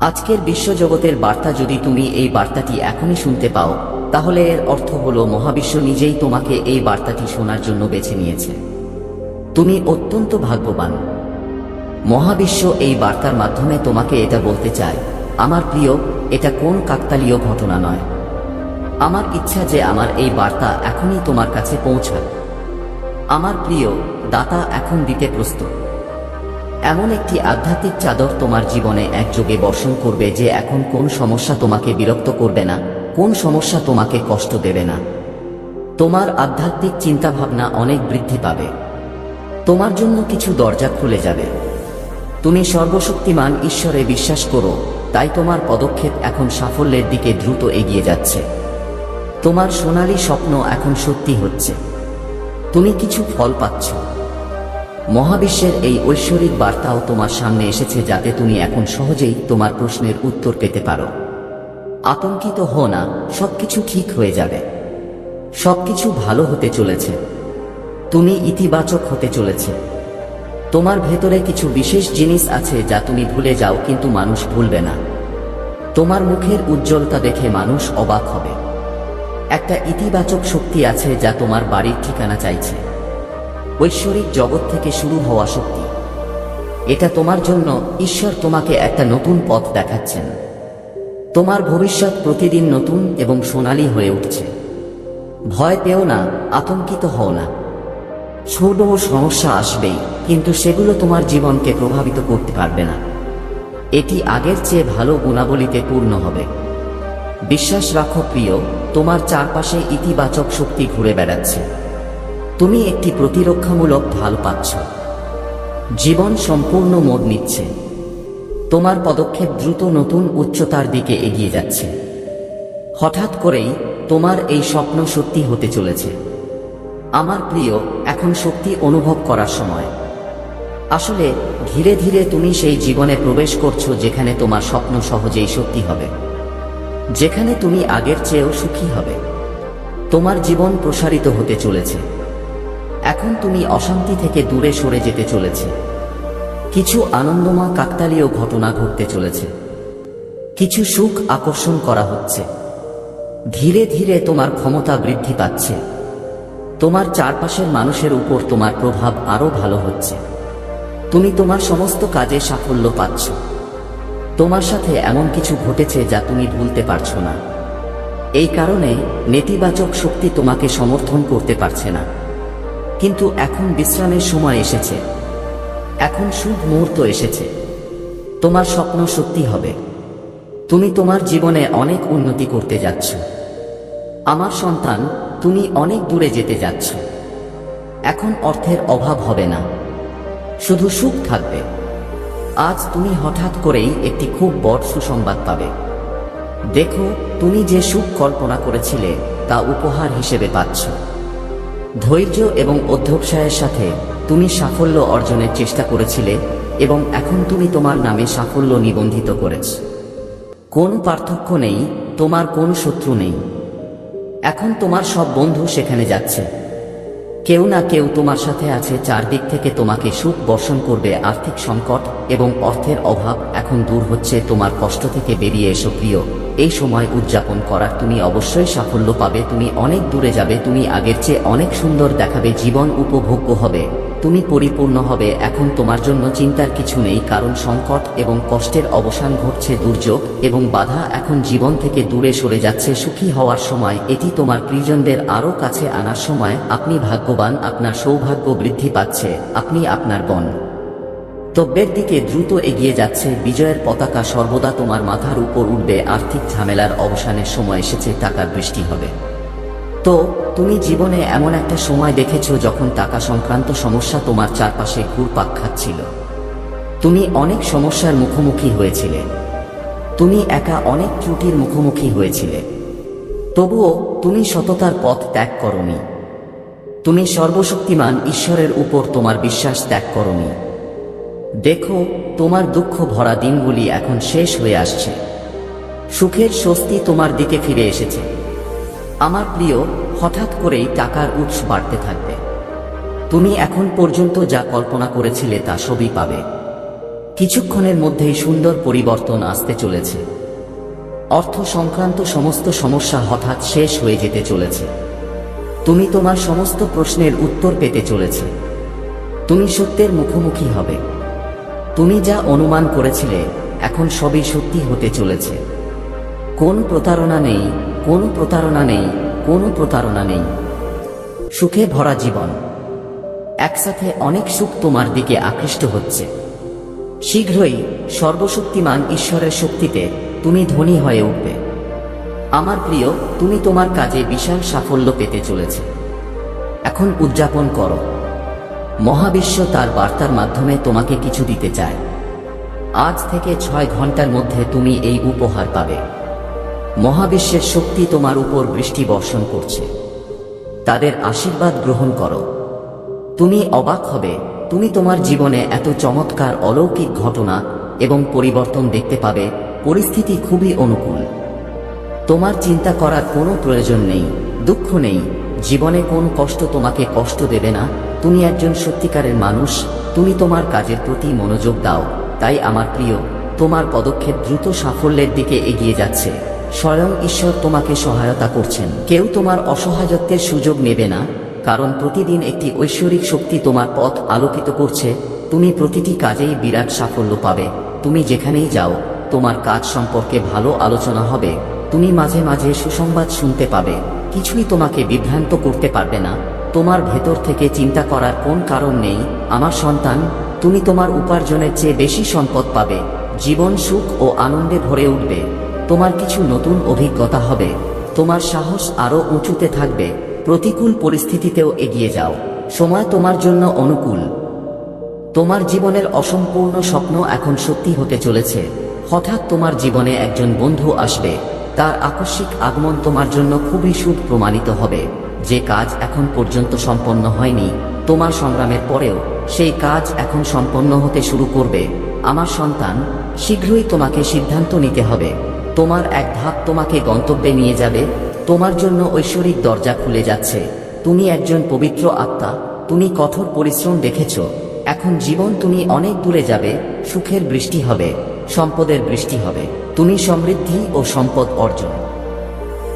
আজকের বিশ্বজগতের বার্তা যদি তুমি এই বার্তাটি এখনই শুনতে পাও, তাহলে এর অর্থ হলো মহাবিশ্ব নিজেই তোমাকে এই বার্তাটি শোনার জন্য বেছে নিয়েছে। তুমি অত্যন্ত ভাগ্যবান। মহাবিশ্ব এই বার্তার মাধ্যমে তোমাকে এটা বলতে চায়, আমার প্রিয়, এটা কোন কাকতালীয় ঘটনা নয়। আমার ইচ্ছা যে আমার এই বার্তা এখনই তোমার কাছে পৌঁছায় আমার প্রিয়, দাতা এখন দিতে প্রস্তুত। এমন একটি আধ্যাত্মিক চাদর তোমার জীবনে একযোগে বর্ষণ করবে যে এখন কোন সমস্যা তোমাকে বিরক্ত করবে না, কোন সমস্যা তোমাকে কষ্ট দেবে না। তোমার আধ্যাত্মিক চিন্তাভাবনা অনেক বৃদ্ধি পাবে। তোমার জন্য কিছু দরজা খুলে যাবে। তুমি সর্বশক্তিমান ঈশ্বরে বিশ্বাস করো, তাই তোমার পদক্ষেপ এখন সাফল্যের দিকে দ্রুত এগিয়ে যাচ্ছে। তোমার সোনালী স্বপ্ন এখন সত্যি হচ্ছে। তুমি কিছু ফল পাচ্ছ। মহাবিশ্বের এই ঐশ্বরিক বার্তাও তোমার সামনে এসেছে যাতে তুমি এখন সহজেই তোমার প্রশ্নের উত্তর পেতে পারো। আতঙ্কিত হো না, সবকিছু ঠিক হয়ে যাবে। সবকিছু ভালো হতে চলেছে। তুমি ইতিবাচক হতে চলেছে। তোমার ভেতরে কিছু বিশেষ জিনিস আছে যা তুমি ভুলে যাও কিন্তু মানুষ ভুলবে না। তোমার মুখের উজ্জ্বলতা দেখে মানুষ অবাক হবে। একটা ইতিবাচক শক্তি আছে যা তোমার বাড়ির ঠিকানা চাইছে। ঐশ্বরিক জগৎ থেকে শুরু হওয়া শক্তি। এটা তোমার জন্য ঈশ্বর তোমাকে একটা নতুন পথ দেখাচ্ছেন। তোমার ভবিষ্যৎ প্রতিদিন নতুন এবং সোনালী হয়ে উঠছে। ভয় পেও না, আতঙ্কিত হও না। ছোট সমস্যা আসবেই, কিন্তু সেগুলো তোমার জীবনকে প্রভাবিত করতে পারবে না। এটি আগের চেয়ে ভালো গুণাবলীতে পূর্ণ হবে। বিশ্বাস রাখো প্রিয়, তোমার চারপাশে ইতিবাচক শক্তি ঘুরে বেড়াচ্ছে। তুমি একটি প্রতিরক্ষামূলক ঢাল পাচ্ছ। জীবন সম্পূর্ণ মোড় নিচ্ছে। তোমার পদক্ষেপ দ্রুত নতুন উচ্চতার দিকে এগিয়ে যাচ্ছে। হঠাৎ করেই তোমার এই স্বপ্ন সত্যি হতে চলেছে। আমার প্রিয়, এখন শক্তি অনুভব করার সময়। আসলে, ধীরে ধীরে তুমি সেই জীবনে প্রবেশ করছ যেখানে তোমার স্বপ্ন সহজেই সত্যি হবে। যেখানে তুমি আগের চেয়েও সুখী হবে। তোমার জীবন প্রসারিত হতে চলেছে। এখন তুমি অশান্তি থেকে দূরে সরে যেতে চলেছে। কিছু আনন্দময় কাকতালীয় ঘটনা ঘটতে চলেছে। কিছু সুখ আকর্ষণ করা হচ্ছে। ধীরে ধীরে তোমার ক্ষমতা বৃদ্ধি পাচ্ছে। তোমার চারপাশের মানুষের উপর তোমার প্রভাব আরও ভালো হচ্ছে। তুমি তোমার সমস্ত কাজে সাফল্য পাচ্ছ। তোমার সাথে এমন কিছু ঘটেছে যা তুমি ভুলতে পারছ না। এই কারণে নেতিবাচক শক্তি তোমাকে সমর্থন করতে পারছে না। কিন্তু এখন বিশ্রামের সময় এসেছে। এখন শুভ মুহূর্ত এসেছে। তোমার স্বপ্ন সত্যি হবে। তুমি তোমার জীবনে অনেক উন্নতি করতে যাচ্ছ। আমার সন্তান, তুমি অনেক দূরে যেতে যাচ্ছ। এখন অর্থের অভাব হবে না। শুধু সুখ থাকবে। আজ তুমি হঠাৎ করেই একটি খুব বড় সুসংবাদ পাবে। দেখো, তুমি যে সুখ কল্পনা করেছিলে, তা উপহার হিসেবে পাচ্ছ। ধৈর্য এবং অধ্যবসায়ের সাথে তুমি সাফল্য অর্জনের চেষ্টা করেছিলে এবং এখন তুমি তোমার নামে সাফল্য নিবন্ধিত করেছ। কোন পার্থক্য নেই, তোমার কোন শত্রু নেই। এখন তোমার সব বন্ধু সেখানে যাচ্ছে। কেউ না কেউ তোমার সাথে আছে চারদিক থেকে তোমাকে সুখ বর্ষণ করবে আর্থিক সংকট এবং অর্থের অভাব এখন দূর হচ্ছে তোমার কষ্ট থেকে বেরিয়ে এসো প্রিয়। এই সময় উদযাপন করার তুমি অবশ্যই সাফল্য পাবে, তুমি অনেক দূরে যাবে, তুমি আগের চেয়ে অনেক সুন্দর দেখাবে, জীবন উপভোগ্য হবে। তুমি পরিপূর্ণ হবে, এখন তোমার জন্য চিন্তার কিছু নেই, কারণ সংকট এবং কষ্টের অবসান ঘটছে দুর্যোগ এবং বাধা এখন জীবন থেকে দূরে সরে যাচ্ছে। সুখী হওয়ার সময়, এটি তোমার প্রিয়জনদের আরও কাছে আনার সময়। আপনি ভাগ্যবান, আপনার সৌভাগ্য বৃদ্ধি পাচ্ছে, আপনি আপনার বন। তব্যের দিকে দ্রুত এগিয়ে যাচ্ছে, বিজয়ের পতাকা সর্বদা তোমার মাথার উপর উঠবে, আর্থিক ঝামেলার অবসানের সময় এসেছে, টাকার বৃষ্টি হবে। তো তুমি জীবনে এমন একটা সময় দেখেছ যখন টাকা সংক্রান্ত সমস্যা তোমার চারপাশে ঘুরপাক খাচ্ছিল। তুমি অনেক সমস্যার মুখোমুখি হয়েছিলে। তুমি একা অনেক ত্রুটির মুখোমুখি হয়েছিলে। তবুও তুমি সততার পথ ত্যাগ করনি। তুমি সর্বশক্তিমান ঈশ্বরের উপর তোমার বিশ্বাস ত্যাগ করনি। দেখো, তোমার দুঃখ ভরা দিনগুলি এখন শেষ হয়ে আসছে। সুখের স্বস্তি তোমার দিকে ফিরে এসেছে। আমার প্রিয় হঠাৎ করেই টাকার উৎস বাড়তে থাকবে। তুমি এখন পর্যন্ত যা কল্পনা করেছিলে তা সবই পাবে। কিছুক্ষণের মধ্যেই সুন্দর পরিবর্তন আসতে চলেছে। অর্থ সংক্রান্ত সমস্ত সমস্যা হঠাৎ শেষ হয়ে যেতে চলেছে। তুমি তোমার সমস্ত প্রশ্নের উত্তর পেতে চলেছে। তুমি সত্যের মুখোমুখি হবে। তুমি যা অনুমান করেছিলে, এখন সবই সত্যি হতে চলেছে। কোন প্রতারণা নেই, কোন প্রতারণা নেই কোনো প্রতারণা নেই। সুখে ভরা জীবন। একসাথে অনেক সুখ তোমার দিকে আকৃষ্ট হচ্ছে। শীঘ্রই সর্বশক্তিমান ঈশ্বরের শক্তিতে তুমি ধনী হয়ে উঠবে। আমার প্রিয়, তুমি তোমার কাজে বিশাল সাফল্য পেতে চলেছে। এখন উদযাপন করো। মহাবিশ্ব তার বার্তার মাধ্যমে তোমাকে কিছু দিতে চায়। আজ থেকে ছয় ঘণ্টার মধ্যে তুমি এই উপহার পাবে। মহাবিশ্বের শক্তি তোমার উপর বৃষ্টি বর্ষণ করছে। তাদের আশীর্বাদ গ্রহণ করো। তুমি অবাক হবে। তুমি তোমার জীবনে এত চমৎকার অলৌকিক ঘটনা এবং পরিবর্তন দেখতে পাবে। পরিস্থিতি খুবই অনুকূল। তোমার চিন্তা করার কোনো প্রয়োজন নেই, দুঃখ নেই। জীবনে কোন কষ্ট তোমাকে কষ্ট দেবে না। তুমি একজন সত্যিকারের মানুষ। তুমি তোমার কাজের প্রতি মনোযোগ দাও। তাই আমার প্রিয়, তোমার পদক্ষেপ দ্রুত সাফল্যের দিকে এগিয়ে যাচ্ছে। স্বয়ং ঈশ্বর তোমাকে সহায়তা করছেন। কেউ তোমার অসহায়ত্বের সুযোগ নেবে না, কারণ প্রতিদিন একটি ঐশ্বরিক শক্তি তোমার পথ আলোকিত করছে, তুমি প্রতিটি কাজেই বিরাট সাফল্য পাবে। তুমি যেখানেই যাও, তোমার কাজ সম্পর্কে ভালো আলোচনা হবে, তুমি মাঝে মাঝে সুসংবাদ শুনতে পাবে। কিছুই তোমাকে বিভ্রান্ত করতে পারবে না। তোমার ভেতর থেকে চিন্তা করার কোন কারণ নেই, আমার সন্তান, তুমি তোমার উপার্জনের চেয়ে বেশি সম্পদ পাবে, জীবন সুখ ও আনন্দে ভরে উঠবে। তোমার কিছু নতুন অভিজ্ঞতা হবে। তোমার সাহস আরও উঁচুতে থাকবে। প্রতিকূল পরিস্থিতিতেও এগিয়ে যাও। সময় তোমার জন্য অনুকূল। তোমার জীবনের অসম্পূর্ণ স্বপ্ন এখন সত্যি হতে চলেছে। হঠাৎ তোমার জীবনে একজন বন্ধু আসবে। তার আকস্মিক আগমন তোমার জন্য খুবই সুদ প্রমাণিত হবে। যে কাজ এখন পর্যন্ত সম্পন্ন হয়নি, তোমার সংগ্রামের পরেও সেই কাজ এখন সম্পন্ন হতে শুরু করবে। আমার সন্তান, শীঘ্রই তোমাকে সিদ্ধান্ত নিতে হবে। তোমার এক ধাপ তোমাকে গন্তব্যে নিয়ে যাবে, তোমার জন্য ঐশ্বরিক দরজা খুলে যাচ্ছে। তুমি একজন পবিত্র আত্মা, তুমি কঠোর পরিশ্রম দেখেছ, এখন জীবন তুমি অনেক দূরে যাবে, সুখের বৃষ্টি হবে, সম্পদের বৃষ্টি হবে, তুমি সমৃদ্ধি ও সম্পদ অর্জন।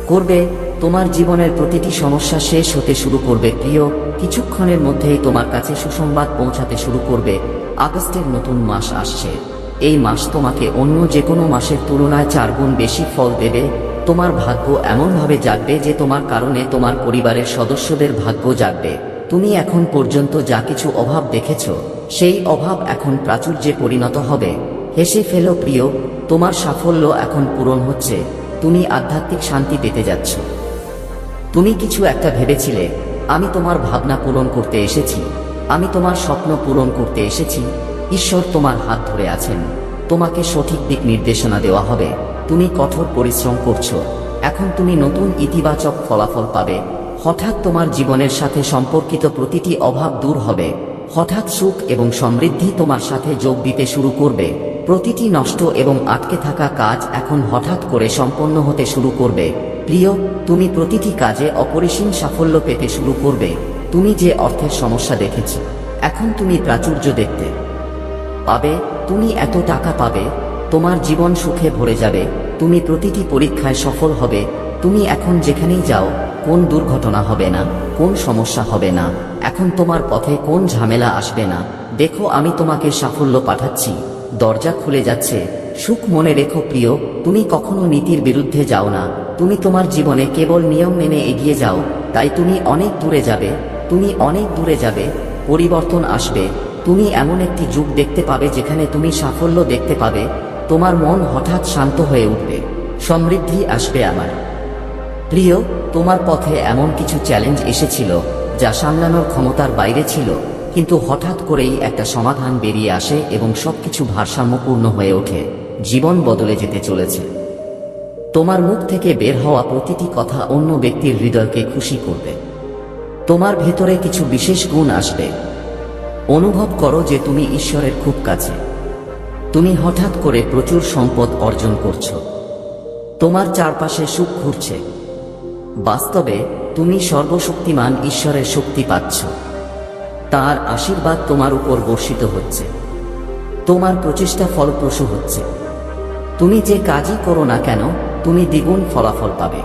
করবে, তোমার জীবনের প্রতিটি সমস্যা শেষ হতে শুরু করবে, প্রিয়, কিছুক্ষণের মধ্যেই তোমার কাছে সুসংবাদ পৌঁছাতে শুরু করবে, আগস্টের নতুন মাস আসছে। এই মাস তোমাকে অন্য যে কোনো মাসের তুলনায় চার গুণ বেশি ফল দেবে। তোমার ভাগ্য এমনভাবে জাগবে যে তোমার কারণে তোমার পরিবারের সদস্যদের ভাগ্য জাগবে। তুমি এখন পর্যন্ত যা কিছু অভাব দেখেছ, সেই অভাব এখন প্রাচুর্যে পরিণত হবে। হেসে ফেলো প্রিয়, তোমার সাফল্য এখন পূরণ হচ্ছে। তুমি আধ্যাত্মিক শান্তি পেতে যাচ্ছ। তুমি কিছু একটা ভেবেছিলে, আমি তোমার ভাবনা পূরণ করতে এসেছি। আমি তোমার স্বপ্ন পূরণ করতে এসেছি। ঈশ্বর তোমার হাত ধরে আছেন। তোমাকে সঠিক দিক নির্দেশনা দেওয়া হবে। তুমি কঠোর পরিশ্রম করছ। এখন তুমি নতুন ইতিবাচক ফলাফল পাবে। হঠাৎ তোমার জীবনের সাথে সম্পর্কিত প্রতিটি অভাব দূর হবে। হঠাৎ সুখ এবং সমৃদ্ধি তোমার সাথে যোগ দিতে শুরু করবে। প্রতিটি নষ্ট এবং আটকে থাকা কাজ এখন হঠাৎ করে সম্পন্ন হতে শুরু করবে। প্রিয়, তুমি প্রতিটি কাজে অপরিসীম সাফল্য পেতে শুরু করবে। তুমি যে অর্থের সমস্যা দেখেছ, এখন তুমি প্রাচুর্য দেখতে। পাবে, তুমি এত টাকা পাবে, তোমার জীবন সুখে ভরে যাবে, তুমি প্রতিটি পরীক্ষায় সফল হবে, তুমি এখন যেখানেই যাও, কোন দুর্ঘটনা হবে না, কোন সমস্যা হবে না, এখন তোমার পথে কোন ঝামেলা আসবে না, দেখো আমি তোমাকে সাফল্য পাঠাচ্ছি, দরজা খুলে যাচ্ছে, সুখ মনে রেখো প্রিয়, তুমি কখনো নীতির বিরুদ্ধে যাও না, তুমি তোমার জীবনে কেবল নিয়ম মেনে এগিয়ে যাও, তাই তুমি অনেক দূরে যাবে, তুমি অনেক দূরে যাবে, পরিবর্তন আসবে তুমি এমন একটি যুগ দেখতে পাবে যেখানে তুমি সাফল্য দেখতে পাবে, তোমার মন হঠাৎ শান্ত হয়ে উঠবে, সমৃদ্ধি আসবে আমার। প্রিয়, তোমার পথে এমন কিছু চ্যালেঞ্জ এসেছিল, যা সামলানোর ক্ষমতার বাইরে ছিল, কিন্তু হঠাৎ করেই একটা সমাধান বেরিয়ে আসে এবং সবকিছু ভারসাম্যপূর্ণ হয়ে ওঠে, জীবন বদলে যেতে চলেছে। তোমার মুখ থেকে বের হওয়া প্রতিটি কথা অন্য ব্যক্তির হৃদয়কে খুশি করবে। তোমার ভেতরে কিছু বিশেষ গুণ আসবে অনুভব করো যে তুমি ঈশ্বরের খুব কাছে। তুমি হঠাৎ করে প্রচুর সম্পদ অর্জন করছ। তোমার চারপাশে সুখ ঘুরছে। বাস্তবে, তুমি সর্বশক্তিমান ঈশ্বরের শক্তি পাচ্ছ। তার আশীর্বাদ তোমার উপর বর্ষিত হচ্ছে। তোমার প্রচেষ্টা ফলপ্রসূ হচ্ছে। তুমি যে কাজই করো না কেন, তুমি দ্বিগুণ ফলাফল পাবে।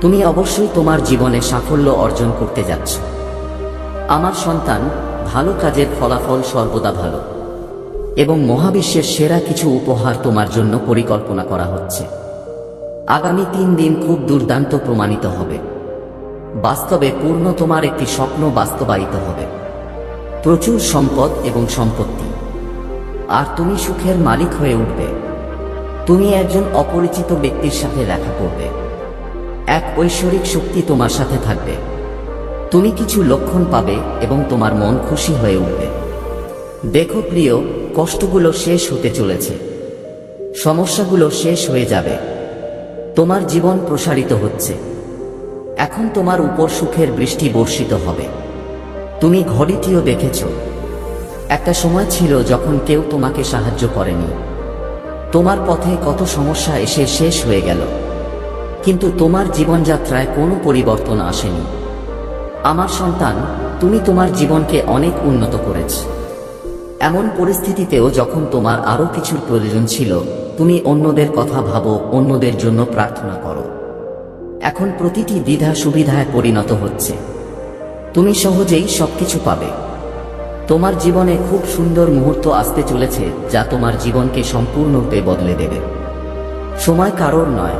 তুমি অবশ্যই তোমার জীবনে সাফল্য অর্জন করতে যাচ্ছ। আমার সন্তান ভালো কাজের ফলাফল সর্বদা ভালো। এবং মহাবিশ্বের সেরা কিছু উপহার তোমার জন্য পরিকল্পনা করা হচ্ছে। আগামী তিন দিন খুব দুর্দান্ত প্রমাণিত হবে। বাস্তবে পূর্ণ তোমার একটি স্বপ্ন বাস্তবায়িত হবে। প্রচুর সম্পদ এবং সম্পত্তি। আর তুমি সুখের মালিক হয়ে উঠবে। তুমি একজন অপরিচিত ব্যক্তির সাথে দেখা করবে। এক ঐশ্বরিক শক্তি তোমার সাথে থাকবে। তুমি কিছু লক্ষণ পাবে এবং তোমার মন খুশি হয়ে উঠবে। দেখো প্রিয়, কষ্টগুলো শেষ হতে চলেছে। সমস্যাগুলো শেষ হয়ে যাবে। তোমার জীবন প্রসারিত হচ্ছে। এখন তোমার উপর সুখের বৃষ্টি বর্ষিত হবে। তুমি ঘড়িটিও দেখেছ। একটা সময় ছিল যখন কেউ তোমাকে সাহায্য করেনি। তোমার পথে কত সমস্যা এসে শেষ হয়ে গেল। কিন্তু তোমার জীবনযাত্রায় কোনো পরিবর্তন আসেনি। আমার সন্তান, তুমি তোমার জীবনকে অনেক উন্নত করেছ। এমন পরিস্থিতিতেও যখন তোমার আরও কিছুর প্রয়োজন ছিল, তুমি অন্যদের কথা ভাবো, অন্যদের জন্য প্রার্থনা করো। এখন প্রতিটি দ্বিধা সুবিধায় পরিণত হচ্ছে। তুমি সহজেই সবকিছু পাবে। তোমার জীবনে খুব সুন্দর মুহূর্ত আসতে চলেছে, যা তোমার জীবনকে সম্পূর্ণরূপে বদলে দেবে। সময় কারোর নয়।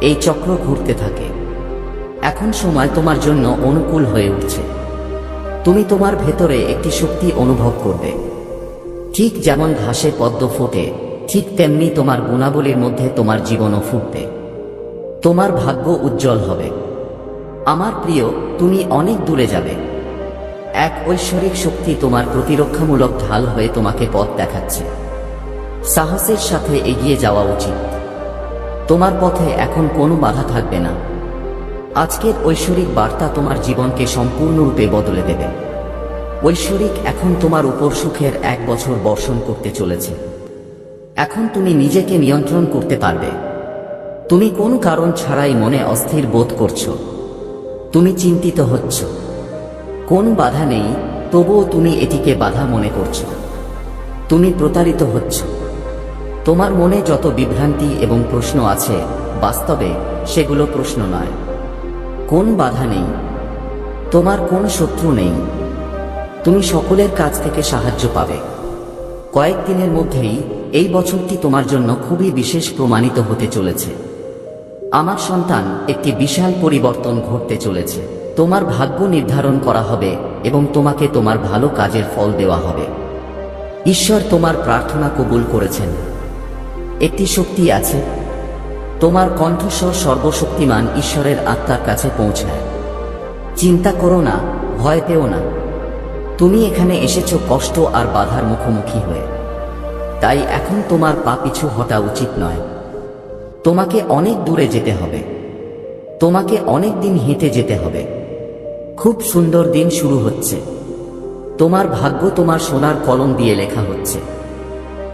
এই চক্র ঘুরতে থাকে। এখন সময় তোমার জন্য অনুকূল হয়ে উঠছে। তুমি তোমার ভেতরে একটি শক্তি অনুভব করবে। ঠিক যেমন ঘাসে পদ্ম ফোটে, ঠিক তেমনি তোমার গুণাবলীর মধ্যে তোমার জীবনও ফুটবে। তোমার ভাগ্য উজ্জ্বল হবে। আমার প্রিয়, তুমি অনেক দূরে যাবে। এক ঐশ্বরিক শক্তি তোমার প্রতিরক্ষামূলক ঢাল হয়ে তোমাকে পথ দেখাচ্ছে। সাহসের সাথে এগিয়ে যাওয়া উচিত। তোমার পথে এখন কোনো বাধা থাকবে না। আজকের ঐশ্বরিক বার্তা তোমার জীবনকে সম্পূর্ণরূপে বদলে দেবে। ঐশ্বরিক এখন তোমার উপর সুখের এক বছর বর্ষণ করতে চলেছে। এখন তুমি নিজেকে নিয়ন্ত্রণ করতে পারবে। তুমি কোন কারণ ছাড়াই মনে অস্থির বোধ করছ। তুমি চিন্তিত হচ্ছ। কোন বাধা নেই, তবুও তুমি এটিকে বাধা মনে করছ। তুমি প্রতারিত হচ্ছ। তোমার মনে যত বিভ্রান্তি এবং প্রশ্ন আছে, বাস্তবে সেগুলো প্রশ্ন নয়। কোন বাধা নেই? তোমার কোন শত্রু নেই? তুমি সকলের কাছ থেকে সাহায্য পাবে। কয়েকদিনের মধ্যেই এই বছরটি তোমার জন্য খুবই বিশেষ প্রমাণিত হতে চলেছে। আমার সন্তান একটি বিশাল পরিবর্তন ঘটতে চলেছে। তোমার ভাগ্য নির্ধারণ করা হবে এবং তোমাকে তোমার ভালো কাজের ফল দেওয়া হবে। ঈশ্বর তোমার প্রার্থনা কবুল করেছেন। একটি শক্তি আছে তোমার কণ্ঠস্বর সর্বশক্তিমান ঈশ্বরের আত্মার কাছে পৌঁছায়। চিন্তা করো না, ভয় পেও না। তুমি এখানে এসেছ কষ্ট আর বাধার মুখোমুখি হয়ে। তাই এখন তোমার পা পিছু হটা উচিত নয়। তোমাকে অনেক দূরে যেতে হবে। তোমাকে অনেক দিন হেঁটে যেতে হবে। খুব সুন্দর দিন শুরু হচ্ছে। তোমার ভাগ্য তোমার সোনার কলম দিয়ে লেখা হচ্ছে।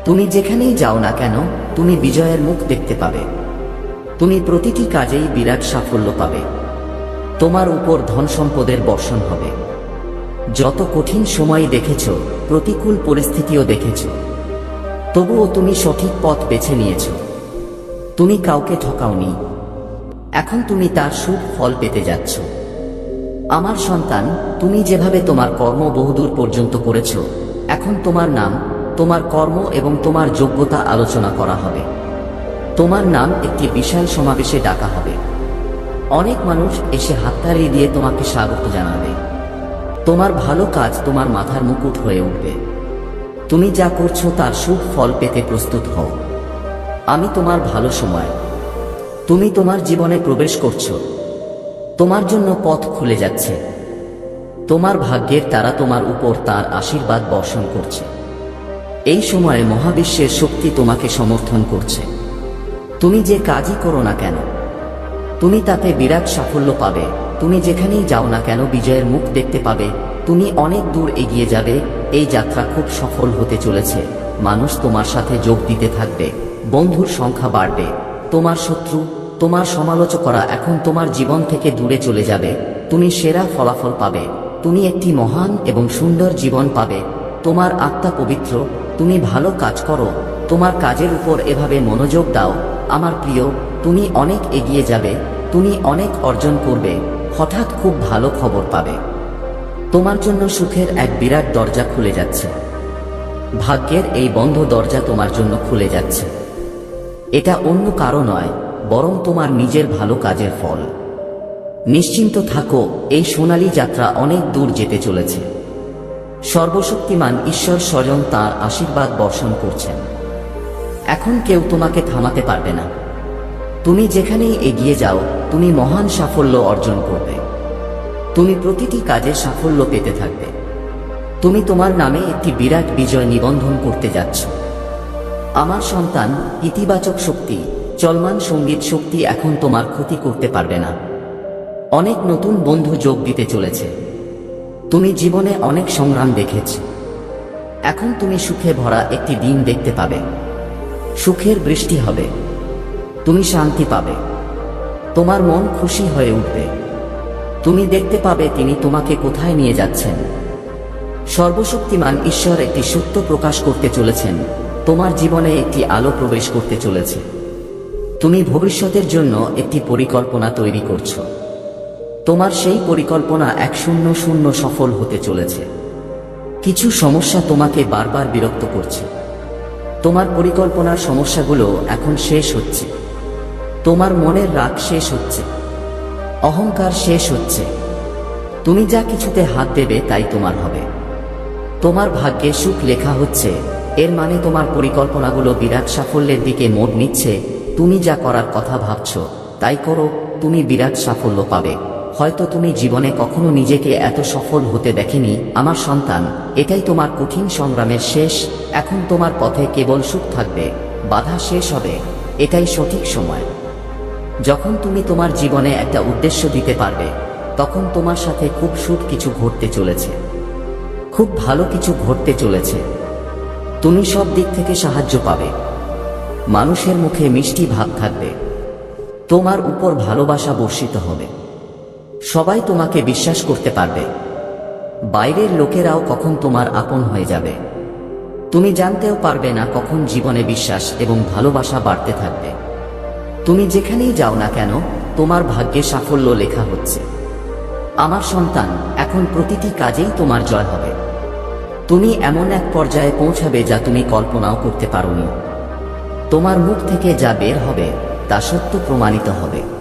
তুমি যেখানেই যাও না কেন, তুমি বিজয়ের মুখ দেখতে পাবে। তুমি প্রতিটি কাজেই বিরাট সাফল্য পাবে। তোমার উপর ধন সম্পদের বর্ষণ হবে। যত কঠিন সময় দেখেছ, প্রতিকূল পরিস্থিতিও দেখেছ। তবুও তুমি সঠিক পথ বেছে নিয়েছ। তুমি কাউকে ঠকাওনি। এখন তুমি তার সুখ ফল পেতে যাচ্ছ। আমার সন্তান, তুমি যেভাবে তোমার কর্ম বহুদূর পর্যন্ত করেছ, এখন তোমার নাম, তোমার কর্ম এবং তোমার যোগ্যতা আলোচনা করা হবে। তোমার নাম একটি বিশাল সমাবেশে ডাকা হবে। অনেক মানুষ এসে হাততালি দিয়ে তোমাকে স্বাগত জানাবে। তোমার ভালো কাজ তোমার মাথার মুকুট হয়ে উঠবে। তুমি যা করছ তার সুখ ফল পেতে প্রস্তুত হও। আমি তোমার ভালো সময়। তুমি তোমার জীবনে প্রবেশ করছ। তোমার জন্য পথ খুলে যাচ্ছে। তোমার ভাগ্যের তারা তোমার উপর তার আশীর্বাদ বর্ষণ করছে। এই সময়ে মহাবিশ্বের শক্তি তোমাকে সমর্থন করছে। তুমি যে কাজই করো না কেন? তুমি তাতে বিরাট সাফল্য পাবে। তুমি যেখানেই যাও না কেন বিজয়ের মুখ দেখতে পাবে। তুমি অনেক দূর এগিয়ে যাবে। এই যাত্রা খুব সফল হতে চলেছে। মানুষ তোমার সাথে যোগ দিতে থাকবে। বন্ধুর সংখ্যা বাড়বে। তোমার শত্রু, তোমার সমালোচকরা এখন তোমার জীবন থেকে দূরে চলে যাবে। তুমি সেরা ফলাফল পাবে। তুমি একটি মহান এবং সুন্দর জীবন পাবে। তোমার আত্মা পবিত্র। তুমি ভালো কাজ করো। তোমার কাজের উপর এভাবে মনোযোগ দাও। আমার প্রিয়, তুমি অনেক এগিয়ে যাবে, তুমি অনেক অর্জন করবে, হঠাৎ খুব ভালো খবর পাবে। তোমার জন্য সুখের এক বিরাট দরজা খুলে যাচ্ছে। ভাগ্যের এই বন্ধ দরজা তোমার জন্য খুলে যাচ্ছে। এটা অন্য কারও নয়, বরং তোমার নিজের ভালো কাজের ফল। নিশ্চিন্ত থাকো, এই সোনালি যাত্রা অনেক দূর যেতে চলেছে। সর্বশক্তিমান ঈশ্বর স্বয়ং তার আশীর্বাদ বর্ষণ করছেন। এখন কেউ তোমাকে থামাতে পারবে না। তুমি যেখানেই এগিয়ে যাও, তুমি মহান সাফল্য অর্জন করবে। তুমি প্রতিটি কাজে সাফল্য পেতে থাকবে। তুমি তোমার নামে একটি বিরাট বিজয় নিবন্ধন করতে যাচ্ছ। আমার সন্তান, ইতিবাচক শক্তি, চলমান সংগীত শক্তি এখন তোমার ক্ষতি করতে পারবে না। অনেক নতুন বন্ধু যোগ দিতে চলেছে। তুমি জীবনে অনেক সংগ্রাম দেখেছ। এখন তুমি সুখে ভরা একটি দিন দেখতে পাবে। সুখের বৃষ্টি হবে। তুমি শান্তি পাবে। তোমার মন খুশি হয়ে উঠবে। তুমি দেখতে পাবে তিনি তোমাকে কোথায় নিয়ে যাচ্ছেন। সর্বশক্তিমান ঈশ্বর একটি সত্য প্রকাশ করতে চলেছেন। তোমার জীবনে একটি আলো প্রবেশ করতে চলেছে। তুমি ভবিষ্যতের জন্য একটি পরিকল্পনা তৈরি করছ। তোমার সেই পরিকল্পনা এক শূন্য শূন্য সফল হতে চলেছে। কিছু সমস্যা তোমাকে বারবার বিরক্ত করছে। তোমার পরিকল্পনার সমস্যাগুলো এখন শেষ হচ্ছে। তোমার মনের রাগ শেষ হচ্ছে। অহংকার শেষ হচ্ছে। তুমি যা কিছুতে হাত দেবে তাই তোমার হবে। তোমার ভাগ্যে সুখ লেখা হচ্ছে। এর মানে তোমার পরিকল্পনাগুলো বিরাট সাফল্যের দিকে মোড় নিচ্ছে। তুমি যা করার কথা ভাবছ, তাই করো। তুমি বিরাট সাফল্য পাবে। হয়তো তুমি জীবনে কখনো নিজেকে এত সফল হতে দেখেনি, আমার সন্তান, এটাই তোমার কঠিন সংগ্রামের শেষ, এখন তোমার পথে কেবল সুখ থাকবে, বাধা শেষ হবে, এটাই সঠিক সময়। যখন তুমি তোমার জীবনে একটা উদ্দেশ্য দিতে পারবে, তখন তোমার সাথে খুব সুখ কিছু ঘটতে চলেছে। খুব ভালো কিছু ঘটতে চলেছে। তুমি সব দিক থেকে সাহায্য পাবে। মানুষের মুখে মিষ্টি ভাব থাকবে। তোমার উপর ভালোবাসা বর্ষিত হবে। সবাই তোমাকে বিশ্বাস করতে পারবে। বাইরের লোকেরাও কখন তোমার আপন হয়ে যাবে। তুমি জানতেও পারবে না কখন জীবনে বিশ্বাস এবং ভালোবাসা বাড়তে থাকবে। তুমি যেখানেই যাও না কেন, তোমার ভাগ্যে সাফল্য লেখা হচ্ছে। আমার সন্তান, এখন প্রতিটি কাজেই তোমার জয় হবে। তুমি এমন এক পর্যায়ে পৌঁছাবে যা তুমি কল্পনাও করতে পারোনি। তোমার মুখ থেকে যা বের হবে, তা সত্য প্রমাণিত হবে।